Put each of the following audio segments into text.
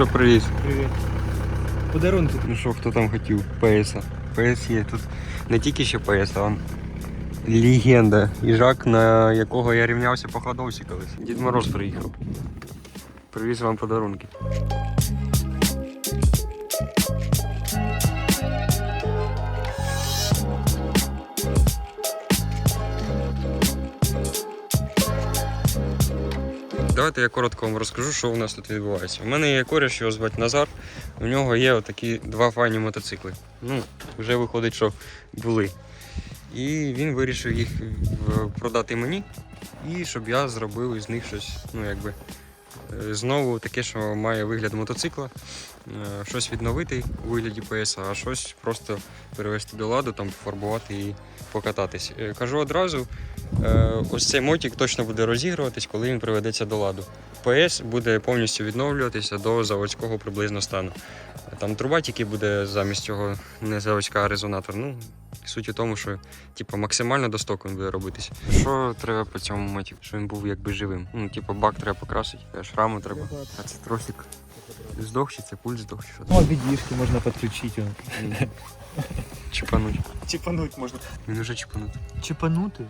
Що привіз? Привіт. Подарунки. Ну що, хто там хотів? ПС. ПС є. Тут не тільки ще ПС, а он легенда. Їжак, на якого я рівнявся по ходовці колись. Дід Мороз приїхав. Привіз вам подарунки. Давайте я коротко вам розкажу, що у нас тут відбувається. У мене є коріш, його звати Назар. У нього є отакі два файні мотоцикли. Ну, вже виходить, що були. І він вирішив їх продати мені, і щоб я зробив із них щось, ну якби. Е, Знову таке, що має вигляд мотоцикла, е, щось відновити у вигляді PS, а щось просто перевести до ладу, там пофарбувати і покататись. Е, Кажу одразу, ось цей мотик точно буде розігруватись, коли він приведеться до ладу. PS буде повністю відновлюватися до заводського приблизно стану. Там труба тільки буде замість цього не заводська, а резонатор. Ну, суть у тому, що типу, максимально до стоку він буде робитися. Що треба по цьому мотику? Щоб він був якби живим. Ну, типу, бак треба покрасити, шраму треба. А це тросик здох чи це пульт здох, чи що О, віддішки можна підключити. Чіпануть. Чіпануть можна. Він уже чіпануть. Чіпанути?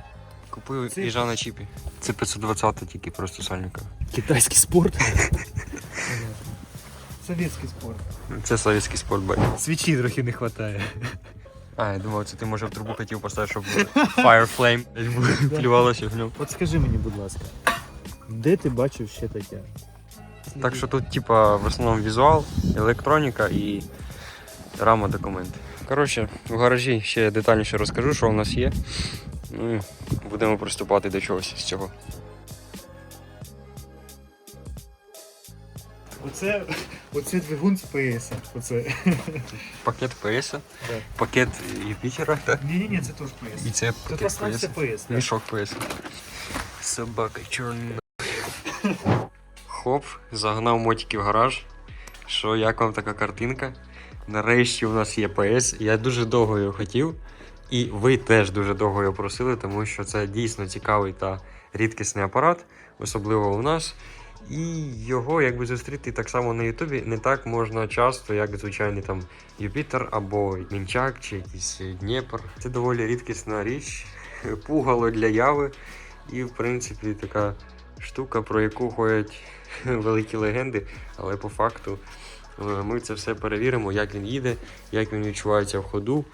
Купив Це- їжа на чіпі. Це 520 тільки просто сальника. Китайський спорт. Совєтський спорт. Це совєтський спортбайк. Свічі трохи не вистачає. А, я думав, це ти може в трубу хотів поставити, щоб Fire Flame плювалося в ньому. От скажи мені, будь ласка, де ти бачив ще таке? Так що тут, типа, в основному візуал, електроніка і рама документи. Коротше, в гаражі ще детальніше розкажу, що у нас є. Ну і будемо приступати до чогось з цього. Оце, оце двигун з ПС. Оце. Пакет PS, Так. пакет Юпітера, так? Ні, ні, ні, це теж ПС. І це Тут пакет все PS. ПС. так. Мішок PS. Собака чорна. Хоп, загнав мотики в гараж. Що, як вам така картинка? Нарешті у нас є PS. Я дуже довго його хотів. І ви теж дуже довго його просили, тому що це дійсно цікавий та рідкісний апарат, особливо у нас. І його якби зустріти так само на Ютубі не так можна часто, як звичайний там Юпітер або Мінчак чи якийсь Дніпр. Це доволі рідкісна річ, пугало для яви. І, в принципі, така штука, про яку ходять великі легенди, але по факту е, ми це все перевіримо, як він їде, як він відчувається в ходу.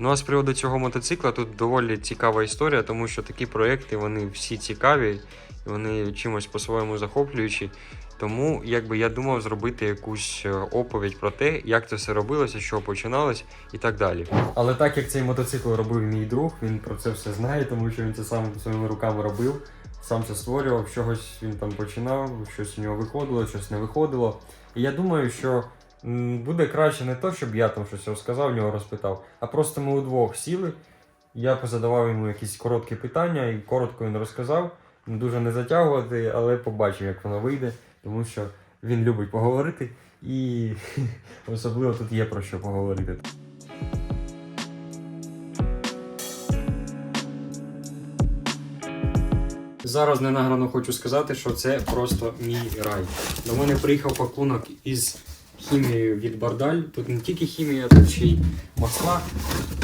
Ну а з приводу цього мотоцикла тут доволі цікава історія, тому що такі проекти вони всі цікаві, вони чимось по-своєму захоплюючі. Тому якби я думав зробити якусь е, оповідь про те, як це все робилося, що починалось і так далі. Але так як цей мотоцикл робив мій друг, він про це все знає, тому що він це сам своїми руками робив, сам це створював, чогось він там починав, щось у нього виходило, щось не виходило. І я думаю, що буде краще не то, щоб я там щось розказав, нього розпитав, а просто ми удвох сіли. Я позадавав йому якісь короткі питання і коротко він розказав. Дуже не затягувати, але побачив, як воно вийде, тому що він любить поговорити і особливо тут є про що поговорити. Зараз ненаграно хочу сказати, що це просто мій рай. До мене приїхав пакунок із хімією від Бардаль. Тут не тільки хімія, тут ще й масла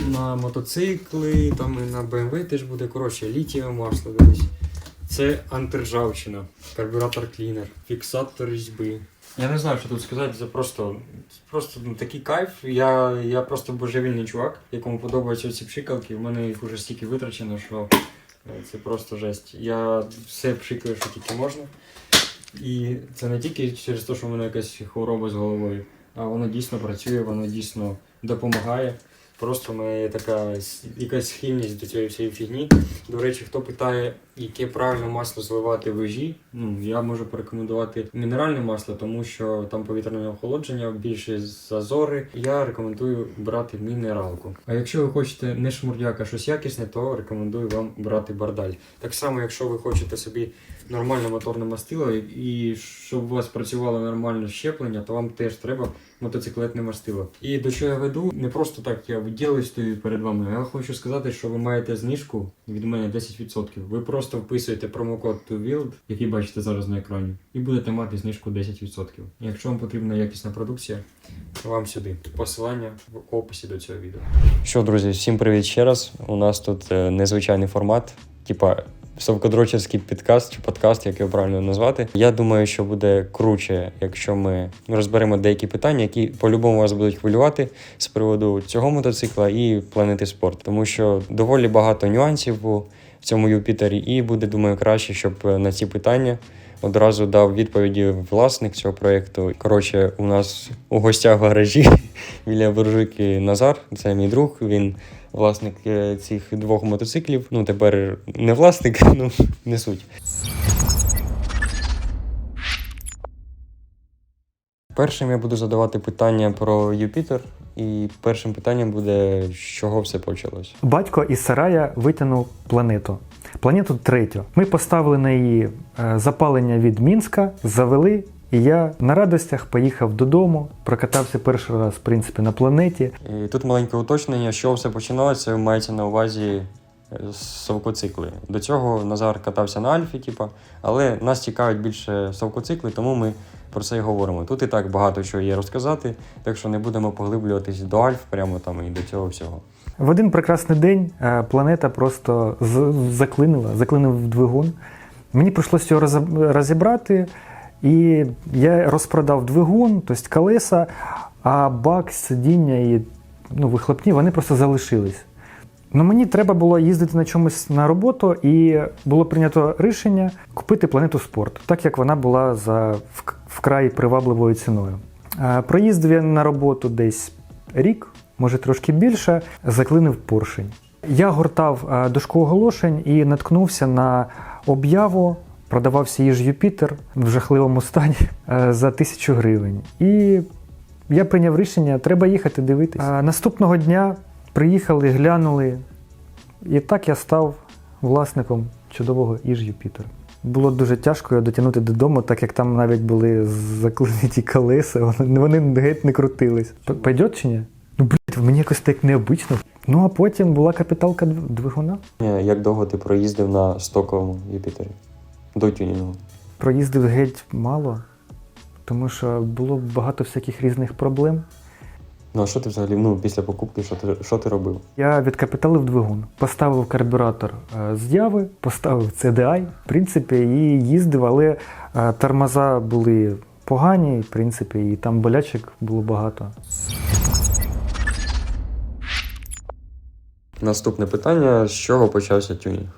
на мотоцикли, там і на BMW теж буде коротше літієве масло десь. Це антиржавчина, карбюратор клінер, фіксатор різьби. Я не знаю, що тут сказати, це просто, просто ну, такий кайф. Я, я просто божевільний чувак, якому подобаються ці пшикалки. У мене їх уже стільки витрачено, що е, це просто жесть. Я все пшикаю, що тільки можна. І це не тільки через те, що в мене якась хвороба з головою, а воно дійсно працює, воно дійсно допомагає. Просто в мене є така якась схильність до цієї всієї фігні. До речі, хто питає, яке правильно масло зливати в вежі, ну я можу порекомендувати мінеральне масло, тому що там повітряне охолодження, більше зазори. Я рекомендую брати мінералку. А якщо ви хочете не шмурдяк, а щось якісне, то рекомендую вам брати бардаль. Так само, якщо ви хочете собі нормальне моторне мастило і щоб у вас працювало нормальне щеплення, то вам теж треба мотоциклетне мастило. І до чого я веду, не просто так я виділюсь перед вами. Я хочу сказати, що ви маєте знижку від мене 10%. Ви просто просто вписуєте промокод TOWILD, який бачите зараз на екрані, і будете мати знижку 10%. Якщо вам потрібна якісна продукція, то вам сюди. Посилання в описі до цього відео. Що, друзі, всім привіт ще раз. У нас тут е, незвичайний формат, типа совкодрочерський підкаст чи подкаст, як його правильно назвати. Я думаю, що буде круче, якщо ми розберемо деякі питання, які по-любому вас будуть хвилювати з приводу цього мотоцикла і планети спорт, тому що доволі багато нюансів було в цьому Юпітері, і буде, думаю, краще, щоб е, на ці питання одразу дав відповіді власник цього проєкту. Коротше, у нас у гостях в гаражі біля буржуйки Назар, це мій друг. Він власник е, цих двох мотоциклів. Ну, тепер не власник, ну не суть. Першим я буду задавати питання про Юпітер, і першим питанням буде, з чого все почалось. Батько із сарая витягнув планету. Планету третю. Ми поставили на її е, запалення від Мінська, завели, і я на радостях поїхав додому, прокатався перший раз, в принципі, на планеті. І тут маленьке уточнення, що все починалося, мається на увазі е, совкоцикли. До цього Назар катався на Альфі, типа, але нас цікавить більше совкоцикли, тому ми про це і говоримо. Тут і так багато чого є розказати, так що не будемо поглиблюватись до Альф прямо там і до цього всього. В один прекрасний день е, планета просто заклинила, заклинив двигун. Мені прийшлося його розібрати, і я розпродав двигун, тобто колеса, а бак, сидіння і ну, вихлопні вони просто залишились. Ну, мені треба було їздити на чомусь на роботу, і було прийнято рішення купити планету спорт, так як вона була за вкрай привабливою ціною. Проїздив я на роботу десь рік, може трошки більше, заклинив поршень. Я гортав дошку оголошень і наткнувся на об'яву. Продавався їж Юпітер в жахливому стані е, за тисячу гривень. І я прийняв рішення, треба їхати дивитися. Наступного дня приїхали, глянули, і так я став власником чудового Іж Юпітер. Було дуже тяжко його дотягнути додому, так як там навіть були заклинені колеса, вони, вони геть не крутились. Пойдет чи ні? Ну, блядь, мені якось так необично. Ну а потім була капіталка двигуна. Як довго ти проїздив на стоковому Юпітері? До тюнінгу. Проїздив геть мало, тому що було багато всяких різних проблем. Ну а що ти взагалі ну, після покупки, що ти, що ти робив? Я відкапіталив двигун, поставив карбюратор е, з Яви, поставив CDI, в принципі, і їздив, але е, тормоза були погані, в принципі, і там болячок було багато. Наступне питання: з чого почався тюнінг?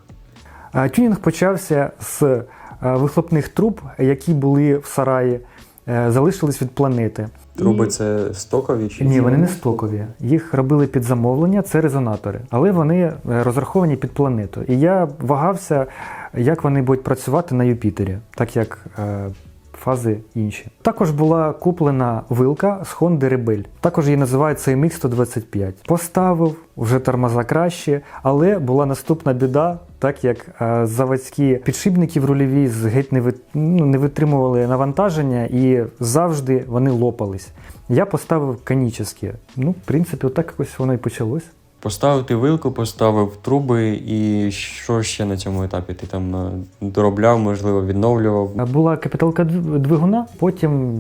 Е, Тюнінг почався з вихлопних труб, які були в сараї, залишились від планети. Труби І- це стокові чи Ні, вони не стокові. Їх робили під замовлення, це резонатори, але вони е, розраховані під планету. І я вагався, як вони будуть працювати на Юпітері, так як е, фази інші. Також була куплена вилка з Honda Rebel. Також її називають CMX 125. Поставив вже тормоза краще, але була наступна біда, так як е, заводські підшипники в рульовій з- геть не, ну, не витримували навантаження і завжди вони лопались. Я поставив канічні. Ну, в принципі, отак якось воно і почалось. Поставив ти вилку, поставив труби, і що ще на цьому етапі? Ти там е, доробляв, можливо, відновлював. Була капіталка двигуна, потім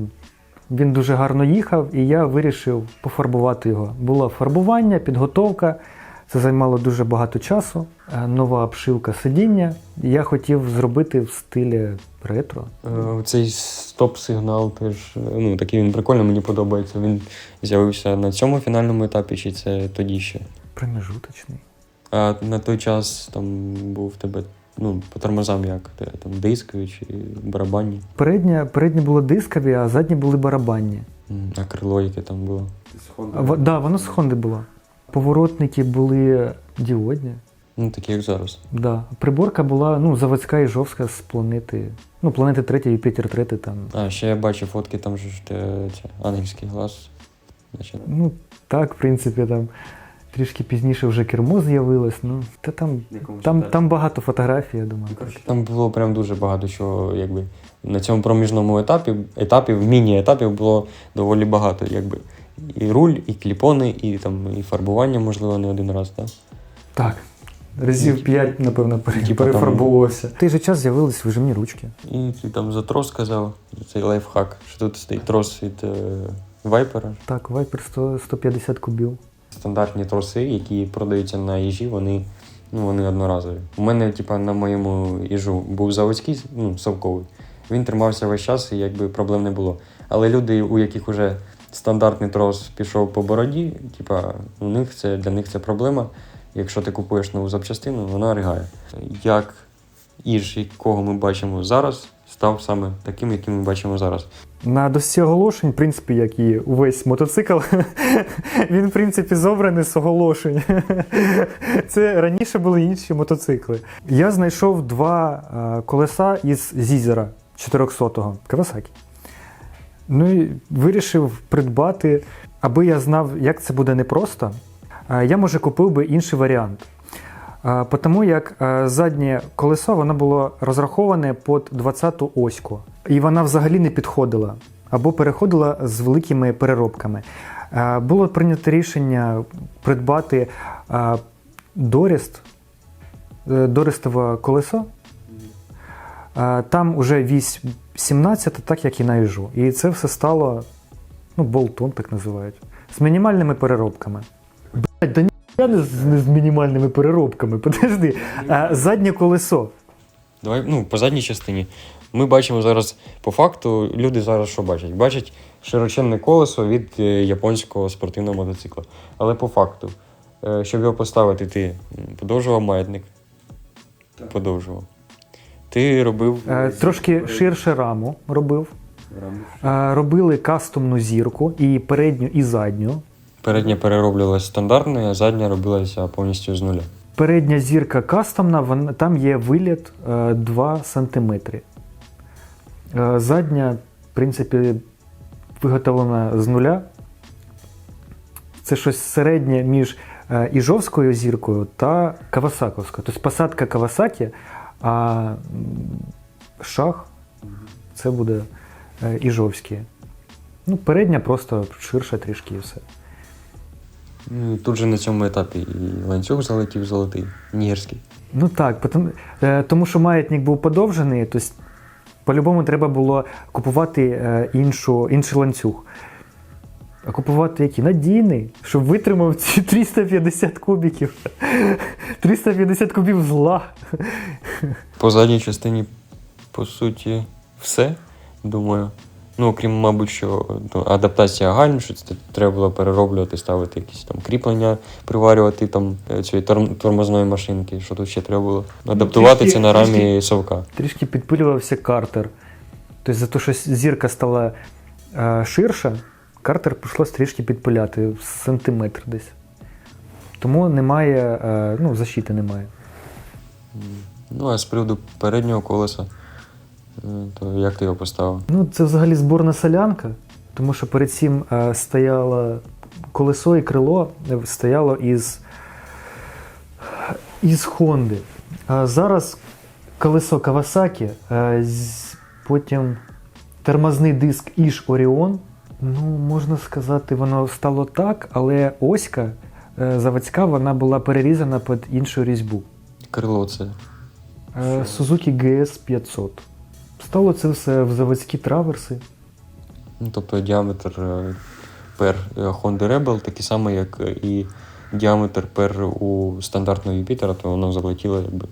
він дуже гарно їхав, і я вирішив пофарбувати його. Було фарбування, підготовка. Це займало дуже багато часу. Е, Нова обшивка сидіння. Я хотів зробити в стилі ретро. Е, Цей стоп-сигнал теж е, ну, такий він прикольний, мені подобається. Він з'явився на цьому фінальному етапі, чи це тоді ще? Промежуточний. А на той час там був в тебе ну, по тормозам як? Там дискові чи барабанні? Передня, передні було дискові, а задні були барабанні. А крило яке там було? А, в- да, воно з Хонди було. Поворотники були діодні. Ну, такі як зараз. Да. Приборка була ну, заводська і жовська з планети. Ну, планети 3 Юпітер 3 там. А, ще я бачив фотки, там же ж те, це, ангельський глаз. Значить, Ну, так, в принципі, там трішки пізніше вже кермо з'явилось. Ну, та там, там, там багато фотографій, я думаю. Там було прям дуже багато чого, якби на цьому проміжному етапі, етапів, міні-етапів було доволі багато, якби. І руль, і кліпони, і там і фарбування, можливо, не один раз, так? Так. Разів 5, напевно, пере- Типа там- перефарбовувався. В той же час з'явились вижимні ручки. І ти там за трос сказав, цей лайфхак, що тут стоїть трос від е, вайпера. Так, Viper 100, 150 кубів. Стандартні троси, які продаються на їжі, вони, ну, вони одноразові. У мене, типа, на моєму їжу був заводський, ну, совковий. Він тримався весь час і якби проблем не було. Але люди, у яких вже стандартний трос пішов по бороді, типа, у них це для них це проблема. Якщо ти купуєш нову запчастину, вона ригає. Як іж, якого ми бачимо зараз, став саме таким, яким ми бачимо зараз. На досі оголошень, в принципі, як і увесь мотоцикл, він, в принципі, зобраний з оголошень. Це раніше були інші мотоцикли. Я знайшов два е, колеса із Зізера 400-го Кавасакі. Ну і вирішив придбати, аби я знав, як це буде непросто. е, Я, може, купив би інший варіант. Е, Тому як е, заднє колесо воно було розраховане під 20-ту оську. І вона взагалі не підходила або переходила з великими переробками. Було прийнято рішення придбати доріст, дорістове колесо. Там уже вісь 17, так як і на їжу. І це все стало, ну, болтон так називають, з мінімальними переробками. Блять, да ніхуя не з, не з мінімальними переробками. Подожди. А, заднє колесо. Давай, ну, по задній частині. Ми бачимо зараз, по факту, люди зараз що бачать? Бачать широченне колесо від е, японського спортивного мотоцикла. Але по факту, е, щоб його поставити, ти подовжував маятник. Подовжував. Ти робив. Е, Трошки ширше раму робив. Е, Робили кастомну зірку і передню, і задню. Передня перероблювалася стандартною, а задня робилася повністю з нуля. Передня зірка кастомна, вон- там є виліт е, 2 см. Е, Задня, в принципі, виготовлена з нуля. Це щось середнє між е, іжовською зіркою та кавасаковською. Тобто посадка Кавасакі, а шах це буде е, іжовський. Ну, передня просто ширша трішки і все. Ну, тут же на цьому етапі і ланцюг залетів золотий, нігерський. Ну так, е, тому що маятник був подовжений, тобто по-любому треба було купувати е, іншу, інший ланцюг. А купувати який? Надійний, щоб витримав ці 350 кубіків. 350 кубів зла. По задній частині, по суті, все, думаю. Ну, окрім, мабуть, що ну, адаптація гальм, що це треба було перероблювати, ставити якісь там кріплення, приварювати там е, цієї торм- тормозної машинки, що тут ще треба було. Адаптувати трішки- це на рамі трішки- совка. Трішки підпилювався картер. Тобто за те, що зірка стала е, ширша, картер прийшлось трішки підпиляти, сантиметр десь. Тому немає, е, ну, защити немає. Ну, а з приводу переднього колеса, е, то як ти його поставив? Ну, це взагалі зборна солянка, тому що перед цим е, стояло колесо і крило стояло із, із Хонди. А зараз колесо Кавасакі, потім тормозний диск Іж Оріон. Ну, можна сказати, воно стало так, але оська е, заводська вона була перерізана під іншу різьбу. Крило це. Suzuki GS 500. Стало це все в заводські траверси. Ну, тобто діаметр е, пер е, Honda Rebel такий самий, як і діаметр пер у стандартного Юпітера, то воно залетіло якби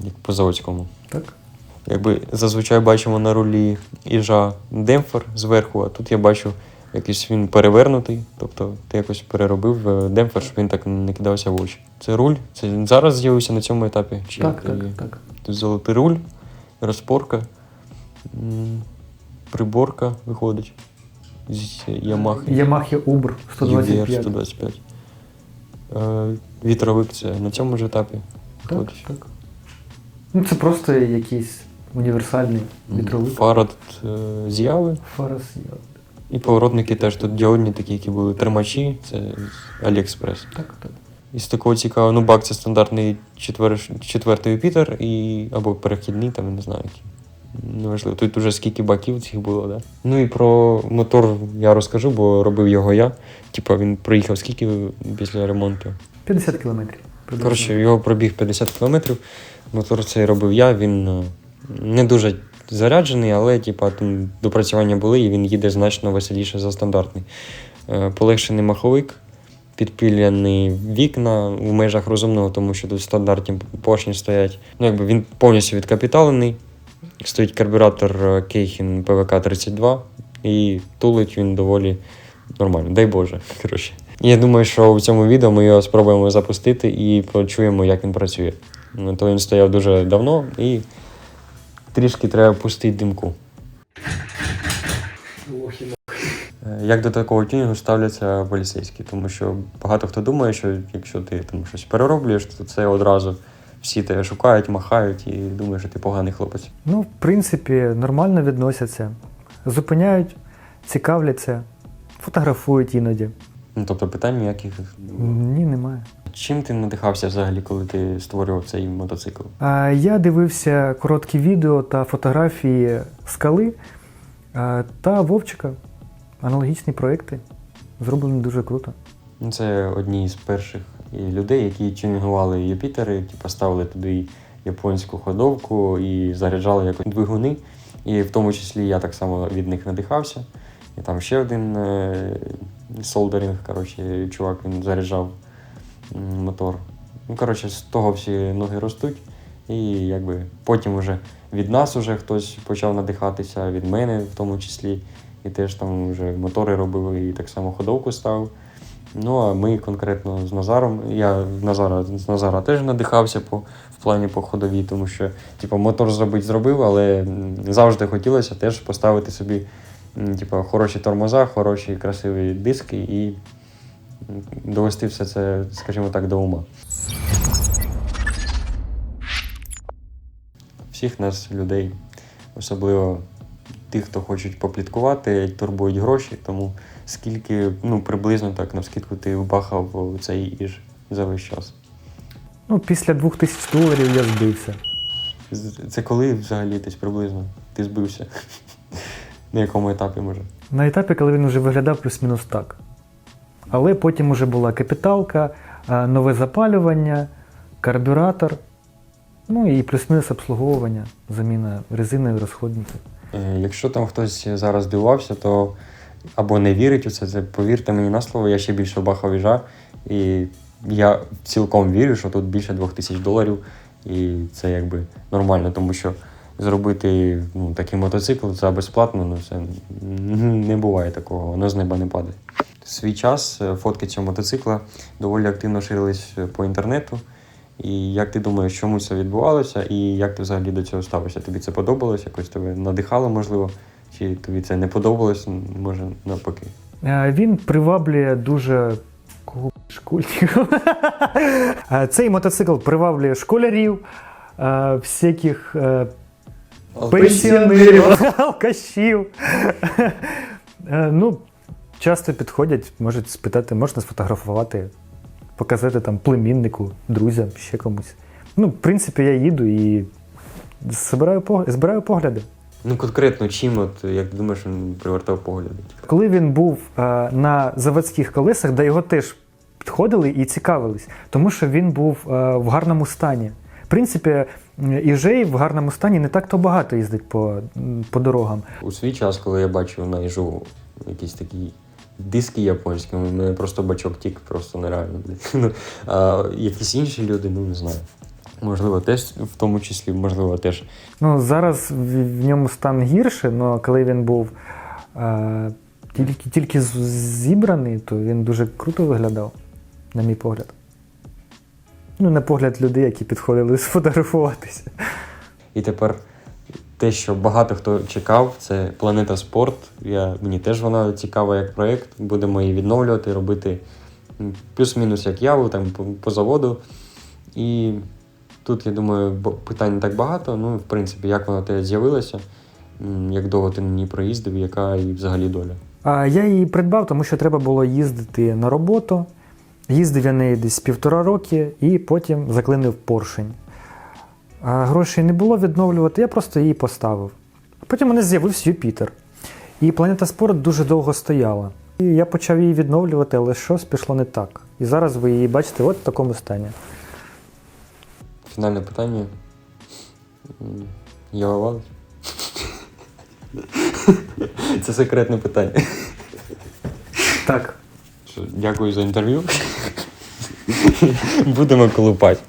як по заводському. Так? Якби зазвичай бачимо на рулі іжа демпфер зверху, а тут я бачу якийсь він перевернутий, тобто ти якось переробив е, демпфер, щоб він так не кидався в очі. Це руль, це він зараз з'явився на цьому етапі. Чи Так, так, так. Тут золотий руль, розпорка, приборка виходить з Ямахи. Ямахи Убр 125. 125. Е, Вітровик це на цьому ж етапі. Так, так. Ну, це просто якийсь універсальний вітровик. Фара тут е, з'яви. Фарас. я- І поворотники теж тут діодні, такі, які були тримачі, це з Aliexpress. Так, так. Із такого цікавого, ну бак це стандартний четвер... четвертий Юпітер і... або перехідний, там я не знаю який. Неважливо. Тут уже скільки баків цих було, да? Ну і про мотор я розкажу, бо робив його я. Типа він проїхав скільки після ремонту? 50 кілометрів. Коротше, його пробіг 50 км. Мотор цей робив я. Він не дуже заряджений, але типа, там допрацювання були, і він їде значно веселіше за стандартний. Е, Полегшений маховик, підпіляні вікна в межах розумного, тому що тут стандартні поршні стоять. Ну, якби він повністю відкапіталений. Стоїть карбюратор е, Keihin PVK-32, і тулить він доволі нормально. Дай Боже. Коротше. Я думаю, що в цьому відео ми його спробуємо запустити і почуємо, як він працює. Ну, То він стояв дуже давно і трішки треба пустити димку. Е, Як до такого тюнінгу ставляться поліцейські? Тому що багато хто думає, що якщо ти там щось перероблюєш, то це одразу всі тебе шукають, махають і думають, що ти поганий хлопець. Ну, в принципі, нормально відносяться. Зупиняють, цікавляться, фотографують іноді. Ну, тобто питань ніяких. Ні, немає. Чим ти надихався взагалі, коли ти створював цей мотоцикл? Я дивився короткі відео та фотографії скали та Вовчика. Аналогічні проекти. Зроблені дуже круто. Ну, Це одні з перших людей, які тюнінгували Юпітери, типу ставили туди японську ходовку і заряджали як двигуни. І в тому числі я так само від них надихався. І там ще один е, солдеринг, коротше, чувак, він заряджав мотор. Ну, коротше, з того всі ноги ростуть. І якби потім вже від нас уже хтось почав надихатися, від мене в тому числі. І теж там вже мотори робив і так само ходовку ставив. Ну, а ми конкретно з Назаром. Я Назара, з Назара теж надихався по, в плані по ходовій, тому що типу, мотор зробити зробив, але завжди хотілося теж поставити собі типу, хороші тормоза, хороші красиві диски і довести все це, скажімо так, до ума. Всіх нас, людей, особливо тих, хто хочуть попліткувати, турбують гроші, тому скільки, ну, приблизно так, навскидку ти вбахав цей іж за весь час. Ну, після 2000 доларів я збився. Це коли взагалі десь приблизно ти збився? На якому етапі може? На етапі, коли він вже виглядав плюс-мінус так. Але потім вже була капіталка, нове запалювання, карбюратор, ну і плюс-мінус обслуговування, заміна резини і розходників. Е, Якщо там хтось зараз дивувався, то або не вірить у це, це повірте мені на слово, я ще більше бахав іжа. І я цілком вірю, що тут більше двох тисяч доларів, і це якби нормально, тому що зробити ну, такий мотоцикл за безплатно, ну це не буває такого, воно з неба не падає. В свій час е, фотки цього мотоцикла доволі активно ширились е, по інтернету. І як ти думаєш, чому це відбувалося, і як ти взагалі до цього ставишся? Тобі це подобалось? Якось тебе надихало, можливо, чи тобі це не подобалось, може навпаки? Е, Він приваблює дуже школьників. Цей мотоцикл приваблює школярів, всяких пенсіонерів, алкашів. Ну, часто підходять, можуть спитати, можна сфотографувати, показати там племіннику, друзям, ще комусь. Ну, в принципі, я їду і збираю, збираю погляди. Ну конкретно чим, от як ти думаєш, він привертав погляди? Коли він був е, на заводських колесах, де його теж підходили і цікавились, тому що він був е, в гарному стані. В принципі, іжей в гарному стані не так то багато їздить по, по дорогам. У свій час, коли я бачив на іжу якісь такі диски японські, у мене просто бачок тік, просто нереально. Ну, а якісь інші люди, ну не знаю. Можливо, теж в тому числі, можливо, теж Ну, зараз в, в ньому стан гірше, але коли він був е, тільки, тільки зібраний, то він дуже круто виглядав, на мій погляд. Ну, на погляд людей, які підходили сфотографуватися. І тепер те, що багато хто чекав, це Планета Спорт. Я, мені теж вона цікава як проєкт. Будемо її відновлювати, робити плюс-мінус як яву, там по, заводу. І тут, я думаю, питань не так багато. Ну, в принципі, як вона те з'явилася, як довго ти ній проїздив, яка і взагалі доля. А я її придбав, тому що треба було їздити на роботу. Їздив я неї десь півтора роки і потім заклинив поршень. А грошей не було відновлювати, я просто її поставив. Потім у мене з'явився Юпітер. І планета спорт дуже довго стояла. І я почав її відновлювати, але щось пішло не так. І зараз ви її бачите от в такому стані. Фінальне питання. М, Єва? Це секретне питання. Так. Дякую за інтерв'ю. Будемо колупати.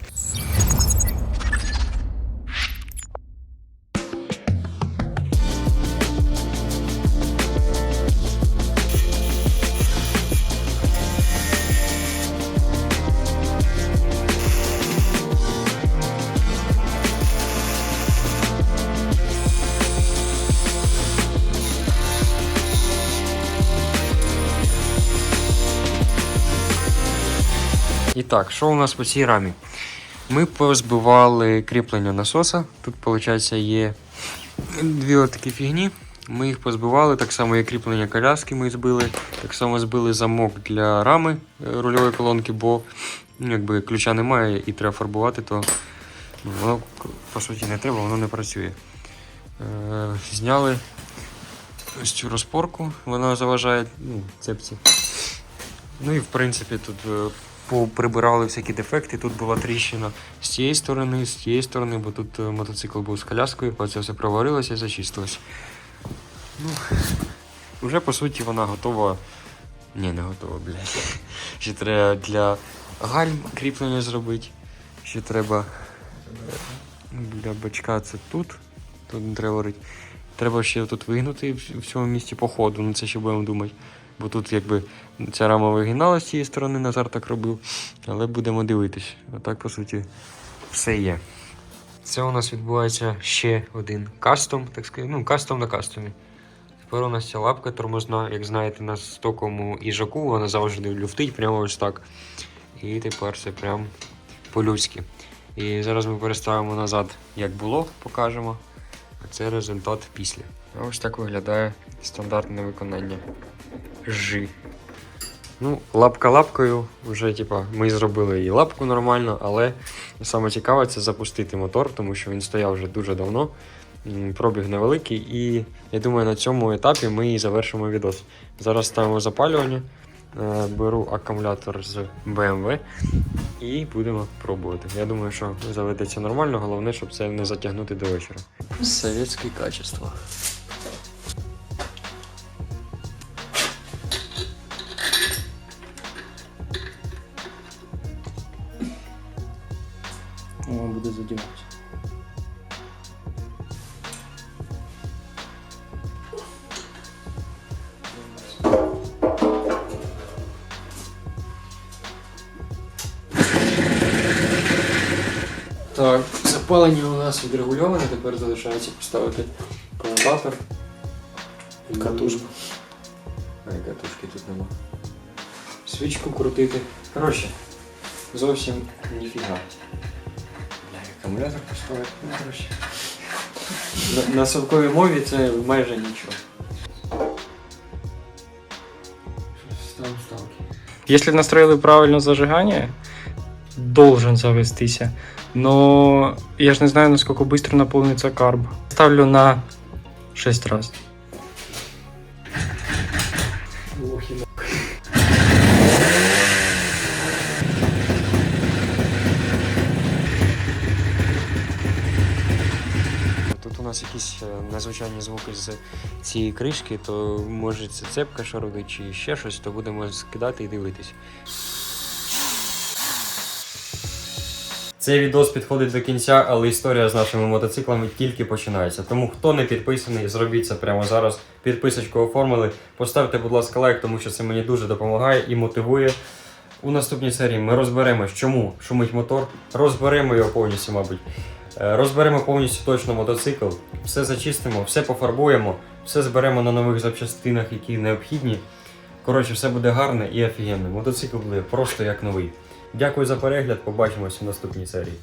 І так, що у нас по цій рамі? Ми позбивали кріплення насоса. Тут, виходить, є дві отакі фігні. Ми їх позбивали, так само є кріплення коляски ми збили, так само збили замок для рами е, рульової колонки, бо ну, якби ключа немає і треба фарбувати, то ну, воно по суті не треба, воно не працює. Е, зняли ось цю розпорку, вона заважає ну, цепці. Ну і в принципі тут е, прибирали всякі дефекти. Тут була тріщина з цієї сторони, з цієї сторони, бо тут е, мотоцикл був з коляскою, оце все проварилося і зачистилось. Ну, вже по суті вона готова. Ні, не готова, блядь. Ще треба для гальм кріплення зробити. Ще треба е, для бачка це тут. Тут треба. Треба ще тут вигнути в цьому місці по ходу, ну це ще будемо думати. Бо тут якби ця рама вигиналася з цієї сторони, Назар так робив. Але будемо дивитись. А так, по суті, все є. Це у нас відбувається ще один кастом, так сказати, ну, кастом на кастомі. Тепер у нас ця лапка тормозна, як знаєте, на стокому іжаку, вона завжди люфтить прямо ось так. І тепер це прям по-людськи. І зараз ми переставимо назад, як було, покажемо. А це результат після. Ось так виглядає стандартне виконання. Жи. Ну, лапка лапкою, вже типа, ми зробили і лапку нормально, але саме цікаве це запустити мотор, тому що він стояв вже дуже давно. Пробіг невеликий, і я думаю, на цьому етапі ми і завершимо відос. Зараз ставимо запалювання, е, беру акумулятор з BMW і будемо пробувати. Я думаю, що заведеться нормально, головне, щоб це не затягнути до вечора. Совєтське качество. Буде задівати. Так, запалення у нас відрегульоване, тепер залишається поставити комутатор. І- Катушку. Ай, катушки тут нема. Свічку крутити. Коротше, зовсім ніфіга. Акумулятор поставити. Ну, коротше. На, на совковій мові це майже нічого. Ставки. Если настроили правильно зажигание, должен завестися. Но я ж не знаю, насколько быстро наполнится карб. Ставлю на 6 раз. Нас якісь е, незвичайні звуки з цієї кришки, то може це цепка шарудить чи ще щось, то будемо скидати і дивитись. Цей відос підходить до кінця, але історія з нашими мотоциклами тільки починається. Тому хто не підписаний, зробіть це прямо зараз. Підписочку оформили. Поставте, будь ласка, лайк, тому що це мені дуже допомагає і мотивує. У наступній серії ми розберемо, чому шумить мотор. Розберемо його повністю, мабуть. Е, Розберемо повністю точно мотоцикл, все зачистимо, все пофарбуємо, все зберемо на нових запчастинах, які необхідні. Коротше, все буде гарне і офігенне. Мотоцикл буде просто як новий. Дякую за перегляд, побачимось у наступній серії.